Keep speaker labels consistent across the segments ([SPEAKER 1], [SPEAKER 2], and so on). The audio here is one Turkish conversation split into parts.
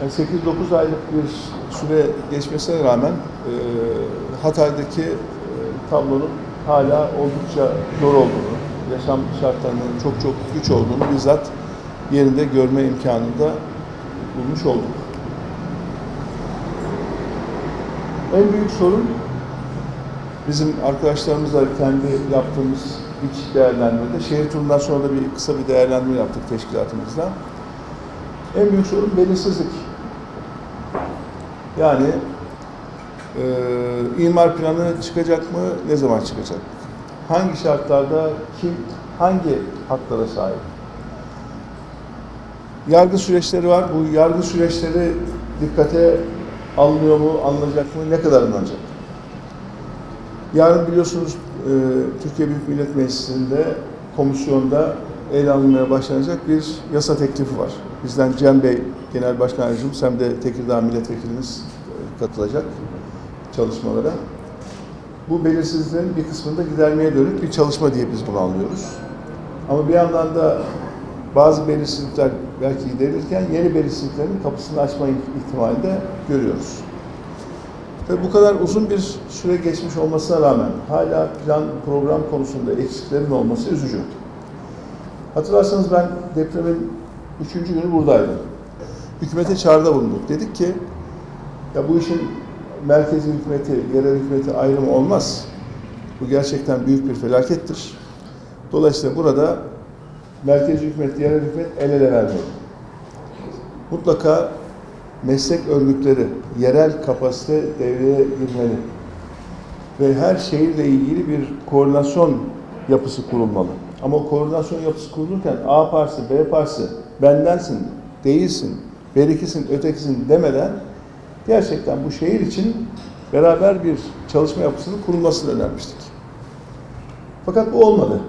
[SPEAKER 1] Yani 8-9 aylık bir süre geçmesine rağmen e, Hatay'daki e, tablonun hala oldukça zor olduğunu, yaşam şartlarının çok çok güç olduğunu bizzat yerinde görme imkanını da bulmuş olduk. En büyük sorun bizim arkadaşlarımızla kendi yaptığımız iç değerlendirmede, şehir turundan sonra da bir kısa bir değerlendirme yaptık teşkilatımızla. En büyük sorun belirsizlik. Yani e, imar planı çıkacak mı, ne zaman çıkacak? Hangi şartlarda kim, hangi haklara sahip? Yargı süreçleri var. Bu yargı süreçleri dikkate alınıyor mu, alınacak mı, ne kadar alınacak? Yarın biliyorsunuz e, Türkiye Büyük Millet Meclisi'nde komisyonda ele alınmaya başlanacak bir yasa teklifi var. Bizden Cem Bey Genel Başkan Yardımcımız hem de Tekirdağ Milletvekilimiz e, katılacak çalışmalara. Bu belirsizliklerin bir kısmını da gidermeye dönük bir çalışma diye biz bunu anlıyoruz. Ama bir yandan da bazı belirsizlikler belki giderilirken yeni belirsizliklerin kapısını açma ihtimali de görüyoruz. Tabii bu kadar uzun bir süre geçmiş olmasına rağmen hala plan program konusunda eksiklerin olması üzücü. Hatırlarsanız ben depremin üçüncü günü buradaydım. Hükümete çağrıda bulunduk. Dedik ki ya bu işin merkezi hükümeti, yerel hükümeti ayrımı olmaz. Bu gerçekten büyük bir felakettir. Dolayısıyla burada merkezi hükümet, yerel hükümet el ele vermeli. Mutlaka meslek örgütleri, yerel kapasite devreye girmeli. Ve her şehirle ilgili bir koordinasyon yapısı kurulmalı. Ama o koordinasyon yapısı kurulurken A partisi, B partisi, bendensin, değilsin, berikisin, ötekisin demeden gerçekten bu şehir için beraber bir çalışma yapısının kurulmasını önermiştik. Fakat bu olmadı.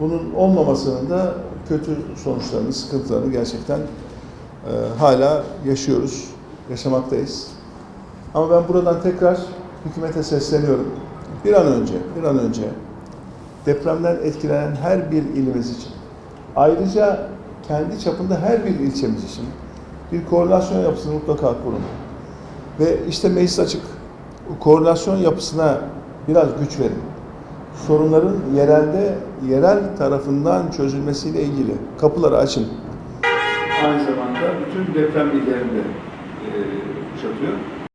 [SPEAKER 1] Bunun olmamasının da kötü sonuçlarını, sıkıntılarını gerçekten e, hala yaşıyoruz, yaşamaktayız. Ama ben buradan tekrar hükümete sesleniyorum. Bir an önce, bir an önce depremden etkilenen her bir ilimiz için, ayrıca kendi çapında her bir ilçemiz için bir koordinasyon yapısını mutlaka kurun. Ve işte meclis açık. Koordinasyon yapısına biraz güç verin. Sorunların yerelde, yerel tarafından çözülmesiyle ilgili kapıları açın. Aynı zamanda bütün deprem illerinde e, kuşatıyor.